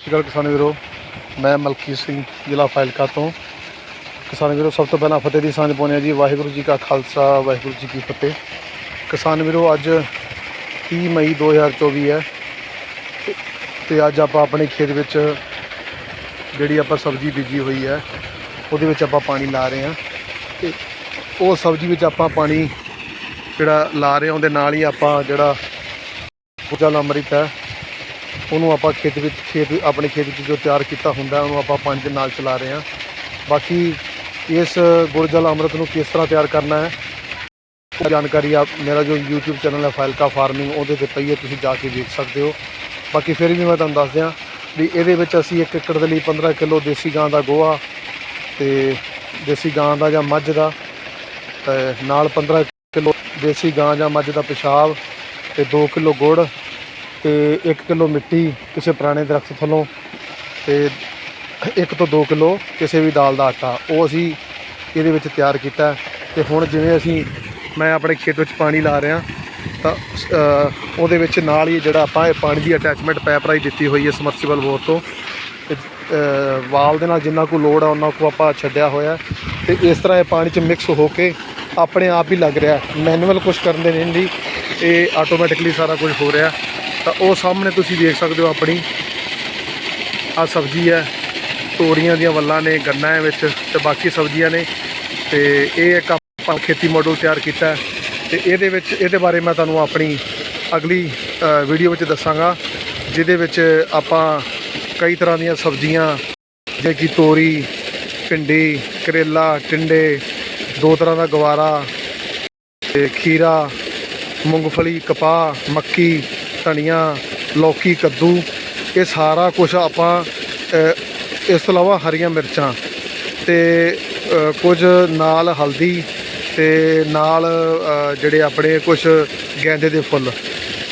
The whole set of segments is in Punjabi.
ਸਤਿ ਸ਼੍ਰੀ ਅਕਾਲ ਕਿਸਾਨ ਵੀਰੋ। ਮੈਂ ਮਲਕੀ ਸਿੰਘ, ਜ਼ਿਲ੍ਹਾ ਫਾਇਲਕਾ ਤੋਂ। ਕਿਸਾਨ ਵੀਰੋ, ਸਭ ਤੋਂ ਪਹਿਲਾਂ ਫਤਿਹ ਦੀ ਸਾਂਝ ਪਾਉਂਦੇ ਹਾਂ ਜੀ। ਵਾਹਿਗੁਰੂ ਜੀ ਕਾ ਖਾਲਸਾ, ਵਾਹਿਗੁਰੂ ਜੀ ਕੀ ਫਤਿਹ। ਕਿਸਾਨ ਵੀਰੋ, ਅੱਜ 30 ਮਈ 2024 ਹੈ। ਤੇ- ਅੱਜ ਆਪਾਂ ਆਪਣੇ ਖੇਤ ਵਿੱਚ ਜਿਹੜੀ ਆਪਾਂ ਸਬਜ਼ੀ ਬੀਜੀ ਹੋਈ ਹੈ, ਉਹਦੇ ਵਿੱਚ ਆਪਾਂ ਪਾਣੀ ਲਾ ਰਹੇ ਹਾਂ। ਤੇ ਉਹ ਸਬਜ਼ੀ ਵਿੱਚ ਆਪਾਂ ਪਾਣੀ ਜਿਹੜਾ ਲਾ ਰਹੇ ਹਾਂ, ਉਹਦੇ ਨਾਲ ਹੀ ਆਪਾਂ ਜਿਹੜਾ ਜਲ ਅੰਮ੍ਰਿਤ ਹੈ। ਉਹਨੂੰ ਆਪਾਂ ਖੇਤ ਵਿੱਚ, ਖੇਤ, ਆਪਣੇ ਖੇਤ ਵਿੱਚ ਜੋ ਤਿਆਰ ਕੀਤਾ ਹੁੰਦਾ, ਉਹਨੂੰ ਆਪਾਂ ਪੰਜ ਦੇ ਨਾਲ ਚਲਾ ਰਹੇ ਹਾਂ। ਬਾਕੀ ਇਸ ਗੁਰਜਲ ਅੰਮ੍ਰਿਤ ਨੂੰ ਕਿਸ ਤਰ੍ਹਾਂ ਤਿਆਰ ਕਰਨਾ ਹੈ, ਜਾਣਕਾਰੀ ਆਪ, ਮੇਰਾ ਜੋ YouTube ਚੈਨਲ ਹੈ ਫਾਇਲਕਾ ਫਾਰਮਿੰਗ, ਉਹਦੇ ਤੇ ਪਈ ਹੈ, ਤੁਸੀਂ ਜਾ ਕੇ ਵੇਖ ਸਕਦੇ ਹੋ। ਬਾਕੀ ਫਿਰ ਵੀ ਮੈਂ ਤੁਹਾਨੂੰ ਦੱਸ ਦਿਆਂ ਵੀ ਇਹਦੇ ਵਿੱਚ ਅਸੀਂ 1 ਏਕੜ ਦੇ ਲਈ 15 ਕਿਲੋ ਦੇਸੀ ਗਾਂ ਦਾ ਗੋਹਾ ਤੇ ਦੇਸੀ ਗਾਂ ਦਾ ਜਾਂ ਮੱਝ ਦਾ ਤੇ ਨਾਲ 15 ਕਿਲੋ ਦੇਸੀ ਗਾਂ ਜਾਂ ਮੱਝ ਦਾ ਪਿਸ਼ਾਬ ਤੇ 2 ਕਿਲੋ ਗੁੜ ਤੇ 1 ਕਿਲੋ ਮਿੱਟੀ ਕਿਸੇ ਪੁਰਾਣੇ ਦਰਖਤ ਥੱਲੋਂ ਤੇ 1 ਤੋਂ 2 ਕਿਲੋ ਕਿਸੇ ਵੀ ਦਾਲ ਦਾ ਆਟਾ ਉਹ ਅਸੀਂ ਇਹਦੇ ਵਿੱਚ ਤਿਆਰ ਕੀਤਾ ਹੈ। ਤੇ ਹੁਣ ਜਿਵੇਂ ਅਸੀਂ ਮੈਂ ਆਪਣੇ ਖੇਤ ਵਿੱਚ ਪਾਣੀ ਲਾ ਰਿਹਾ ਤਾਂ ਅ, ਉਹਦੇ ਵਿੱਚ ਨਾਲ ਹੀ ਜਿਹੜਾ ਆਪਾਂ ਇਹ ਪਾਣੀ ਦੀ ਅਟੈਚਮੈਂਟ ਪਾਈਪ ਰਾਹੀਂ ਦਿੱਤੀ ਹੋਈ ਹੈ ਸਮਰਸੀਬਲ ਬੋਰ ਤੋਂ ਤੇ ਵਾਲ ਦੇ ਨਾਲ ਜਿੰਨਾ ਕੁ ਲੋਡ ਆ ਉਹਨਾਂ ਕੁ ਆਪਾਂ ਛੱਡਿਆ ਹੋਇਆ ਹੈ। ਤੇ ਇਸ ਤਰ੍ਹਾਂ ਇਹ ਪਾਣੀ 'ਚ ਮਿਕਸ ਹੋ ਕੇ ਆਪਣੇ ਆਪ ਹੀ ਲੱਗ ਰਿਹਾ ਮੈਨੂਅਲ ਕੁਝ ਕਰਨ ਦੇ ਨਹੀਂ ਲਈ ਇਹ ਆਟੋਮੈਟਿਕਲੀ ਸਾਰਾ ਕੁਝ ਹੋ ਰਿਹਾ ਤਾਂ ਉਹ ਸਾਹਮਣੇ ਤੁਸੀਂ ਦੇਖ ਸਕਦੇ ਹੋ ਆਪਣੀ ਆ ਸਬਜ਼ੀ ਹੈ, ਤੋਰੀਆਂ ਦੀਆਂ ਵੱਲਾਂ ਨੇ, ਗੰਨਾ ਹੈ ਵਿੱਚ ਤੇ ਬਾਕੀ ਸਬਜ਼ੀਆਂ ਨੇ ਤੇ ਇਹ ਇੱਕ ਆਪਾਂ ਖੇਤੀ ਮਾਡਲ ਤਿਆਰ ਕੀਤਾ ਹੈ ਤੇ ਇਹਦੇ ਵਿੱਚ, ਇਹਦੇ ਬਾਰੇ ਮੈਂ ਤੁਹਾਨੂੰ ਆਪਣੀ ਅਗਲੀ ਵੀਡੀਓ ਵਿੱਚ ਦੱਸਾਂਗਾ, ਜਿਹਦੇ ਵਿੱਚ ਆਪਾਂ ਕਈ ਤਰ੍ਹਾਂ ਦੀਆਂ ਸਬਜ਼ੀਆਂ, ਜਿਵੇਂ ਕਿ ਤੋਰੀ, ਭਿੰਡੀ, ਕਰੇਲਾ, ਟਿੰਡੇ, ਦੋ ਤਰ੍ਹਾਂ ਦਾ ਗਵਾਰਾ ਤੇ ਖੀਰਾ, ਮੂੰਗਫਲੀ, ਕਪਾਹ, ਮੱਕੀ ਧਨੀਆ ਲੌਕੀ, ਕੱਦੂ, ਇਹ ਸਾਰਾ ਕੁਝ ਆਪਾਂ ਇਸ ਤੋਂ ਇਲਾਵਾ ਹਰੀਆਂ ਮਿਰਚਾਂ ਤੇ ਕੁਝ ਨਾਲ ਹਲਦੀ ਤੇ ਨਾਲ ਜਿਹੜੇ ਆਪਣੇ ਕੁਝ ਗੈਂਦੇ ਦੇ ਫੁੱਲ।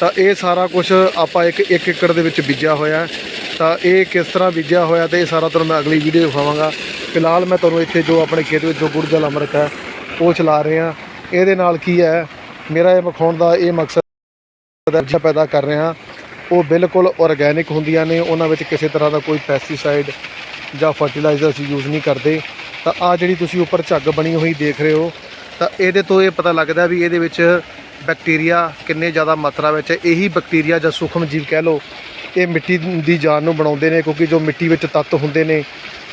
ਤਾਂ ਇਹ ਸਾਰਾ ਕੁਝ ਆਪਾਂ ਇੱਕ ਇੱਕ ਏਕੜ ਦੇ ਵਿੱਚ ਬੀਜਿਆ ਹੋਇਆ। ਤਾਂ ਇਹ ਕਿਸ ਤਰ੍ਹਾਂ ਬੀਜਿਆ ਹੋਇਆ ਤੇ ਇਹ ਸਾਰਾ ਤੁਹਾਨੂੰ ਮੈਂ ਅਗਲੀ ਵੀਡੀਓ ਦਿਖਾਵਾਂਗਾ ਫਿਲਹਾਲ ਮੈਂ ਤੁਹਾਨੂੰ ਇੱਥੇ ਜੋ ਆਪਣੇ ਖੇਤ ਵਿੱਚ ਜੋ ਗੁੜ ਜਲ ਅੰਮ੍ਰਿਤ ਹੈ, ਉਹ ਚਲਾ ਰਹੇ। ਹਾਂ ਇਹਦੇ ਨਾਲ ਕੀ ਹੈ, ਮੇਰਾ ਇਹ ਵਿਖਾਉਣ ਦਾ ਇਹ ਮਕਸਦ ਦਰਜਾ ਪੈਦਾ ਕਰ ਰਹੇ ਹਾਂ, ਉਹ ਬਿਲਕੁਲ ਆਰਗੈਨਿਕ ਹੁੰਦੀਆਂ ਨੇ, ਉਹਨਾਂ ਵਿੱਚ ਕਿਸੇ ਤਰ੍ਹਾਂ ਦਾ ਕੋਈ ਪੈਸਟੀਸਾਈਡ ਜਾਂ ਫਰਟੀਲਾਈਜ਼ਰ ਅਸੀਂ ਯੂਜ਼ ਨਹੀਂ ਕਰਦੇ। ਤਾਂ ਆ ਜਿਹੜੀ ਤੁਸੀਂ ਉੱਪਰ ਝੱਗ ਬਣੀ ਹੋਈ ਦੇਖ ਰਹੇ ਹੋ, ਤਾਂ ਇਹਦੇ ਤੋਂ ਇਹ ਪਤਾ ਲੱਗਦਾ ਵੀ ਇਹਦੇ ਵਿੱਚ ਬੈਕਟੀਰੀਆ ਕਿੰਨੇ ਜ਼ਿਆਦਾ ਮਾਤਰਾ ਵਿੱਚ ਹੈ ਇਹੀ ਬੈਕਟੀਰੀਆ ਜਾਂ ਸੂਖਮ ਜੀਵ ਕਹਿ ਲਓ, ਇਹ ਮਿੱਟੀ ਦੀ ਜਾਨ ਨੂੰ ਬਣਾਉਂਦੇ ਨੇ, ਕਿਉਂਕਿ ਜੋ ਮਿੱਟੀ ਵਿੱਚ ਤੱਤ ਹੁੰਦੇ ਨੇ,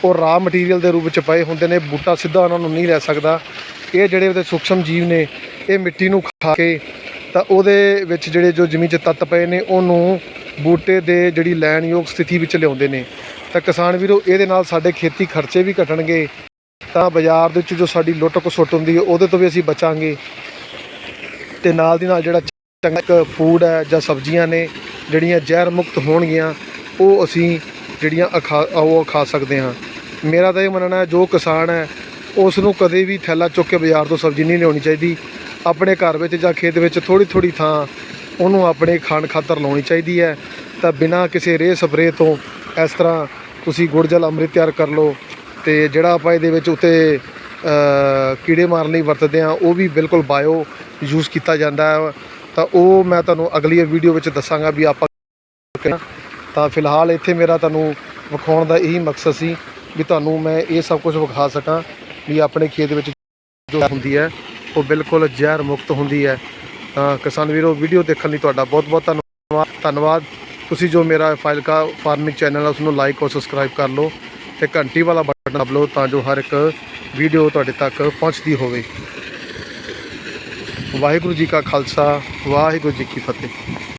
ਉਹ ਰਾ ਮਟੀਰੀਅਲ ਦੇ ਰੂਪ ਵਿੱਚ ਪਏ ਹੁੰਦੇ ਨੇ, ਬੂਟਾ ਸਿੱਧਾ ਉਹਨਾਂ ਨੂੰ ਨਹੀਂ ਲੈ ਸਕਦਾ। ਇਹ ਜਿਹੜੇ ਉਹਦੇ ਸੂਖਮ ਜੀਵ ਨੇ, ਇਹ ਮਿੱਟੀ ਨੂੰ ਖਾ ਕੇ ਤਾਂ ਉਹਦੇ ਵਿੱਚ ਜਿਹੜੇ ਜੋ ਜ਼ਮੀਨ 'ਚ ਤੱਤ ਪਏ ਨੇ, ਉਹਨੂੰ ਬੂਟੇ ਦੇ ਜਿਹੜੀ ਲੈਣਯੋਗ ਸਥਿਤੀ ਵਿੱਚ ਲਿਆਉਂਦੇ ਨੇ। ਤਾਂ ਕਿਸਾਨ ਵੀਰੋ, ਇਹਦੇ ਨਾਲ ਸਾਡੇ ਖੇਤੀ ਖਰਚੇ ਵੀ ਘਟਣਗੇ। ਤਾਂ ਬਾਜ਼ਾਰ ਦੇ ਵਿੱਚ ਜੋ ਸਾਡੀ ਲੁੱਟ ਖਸੁੱਟ ਹੁੰਦੀ ਹੈ, ਉਹਦੇ ਤੋਂ ਵੀ ਅਸੀਂ ਬਚਾਂਗੇ। ਤੇ ਨਾਲ ਦੀ ਨਾਲ ਜਿਹੜਾ ਚੰਗਾ ਫੂਡ ਹੈ ਜਾਂ ਸਬਜ਼ੀਆਂ ਨੇ, ਜਿਹੜੀਆਂ ਜ਼ਹਿਰ ਮੁਕਤ ਹੋਣਗੀਆਂ, ਉਹ ਅਸੀਂ ਜਿਹੜੀਆਂ ਅਖਾ, ਉਹ ਖਾ ਸਕਦੇ ਹਾਂ। ਮੇਰਾ ਤਾਂ ਇਹ ਮੰਨਣਾ ਹੈ, ਜੋ ਕਿਸਾਨ ਹੈ ਉਸ ਨੂੰ ਕਦੇ ਵੀ ਥੈਲਾ ਚੁੱਕ ਕੇ ਬਾਜ਼ਾਰ ਤੋਂ ਸਬਜ਼ੀ ਨਹੀਂ ਲਿਆਉਣੀ ਚਾਹੀਦੀ। ਆਪਣੇ ਘਰ ਵਿੱਚ ਜਾਂ ਖੇਤ ਵਿੱਚ ਥੋੜੀ ਥੋੜੀ ਥਾਂ ਉਹਨੂੰ ਆਪਣੇ ਖਾਣ ਖਾਤਰ ਲਾਉਣੀ ਚਾਹੀਦੀ ਹੈ। ਤਾਂ ਬਿਨਾਂ ਕਿਸੇ ਰੇਹ ਸਪਰੇਅ ਤੋਂ ਇਸ ਤਰ੍ਹਾਂ ਤੁਸੀਂ ਗੁੜ ਜਲ ਅੰਮ੍ਰਿਤ ਤਿਆਰ ਕਰ ਲਓ ਤੇ ਜਿਹੜਾ ਆਪਾਂ ਇਹਦੇ ਵਿੱਚ ਉੱਤੇ ਕੀੜੇ ਮਾਰਨ ਲਈ ਵਰਤਦੇ ਆ ਉਹ ਵੀ ਬਿਲਕੁਲ ਬਾਇਓ ਯੂਜ਼ ਕੀਤਾ ਜਾਂਦਾ ਹੈ। ਤਾਂ ਉਹ ਮੈਂ ਤੁਹਾਨੂੰ ਅਗਲੀ ਵੀਡੀਓ ਵਿੱਚ ਦੱਸਾਂਗਾ ਵੀ ਆਪਾਂ ਤਾਂ ਫਿਲਹਾਲ ਇੱਥੇ ਮੇਰਾ ਤੁਹਾਨੂੰ ਵਿਖਾਉਣ ਦਾ ਇਹੀ ਮਕਸਦ ਸੀ ਵੀ ਤੁਹਾਨੂੰ ਮੈਂ ਇਹ ਸਭ ਕੁਝ ਵਿਖਾ ਸਕਾਂ ਵੀ ਆਪਣੇ ਖੇਤ ਵਿੱਚ ਜੋ ਹੁੰਦੀ ਹੈ ਉਹ ਬਿਲਕੁਲ ਜ਼ਹਿਰ ਮੁਕਤ ਹੁੰਦੀ ਹੈ। ਤਾਂ ਕਿਸਾਨ ਵੀਰੋ, ਵੀਡੀਓ ਦੇਖਣ ਲਈ ਤੁਹਾਡਾ ਬਹੁਤ ਬਹੁਤ ਧੰਨਵਾਦ। ਧੰਨਵਾਦ। ਤੁਸੀਂ ਜੋ ਮੇਰਾ ਫਾਈਲਕਾ ਫਾਰਮਿੰਗ ਚੈਨਲ ਹੈ ਉਸ ਨੂੰ ਲਾਈਕ ਔਰ ਸਬਸਕ੍ਰਾਈਬ ਕਰ ਲਓ ਤੇ ਘੰਟੀ ਵਾਲਾ ਬਟਨ ਦਬ ਲਓ ਤਾਂ ਜੋ ਹਰ ਇੱਕ ਵੀਡੀਓ ਤੁਹਾਡੇ ਤੱਕ ਪਹੁੰਚਦੀ ਹੋਵੇ। ਵਾਹਿਗੁਰੂ ਜੀ ਕਾ ਖਾਲਸਾ, ਵਾਹਿਗੁਰੂ ਜੀ ਕੀ ਫਤਿਹ।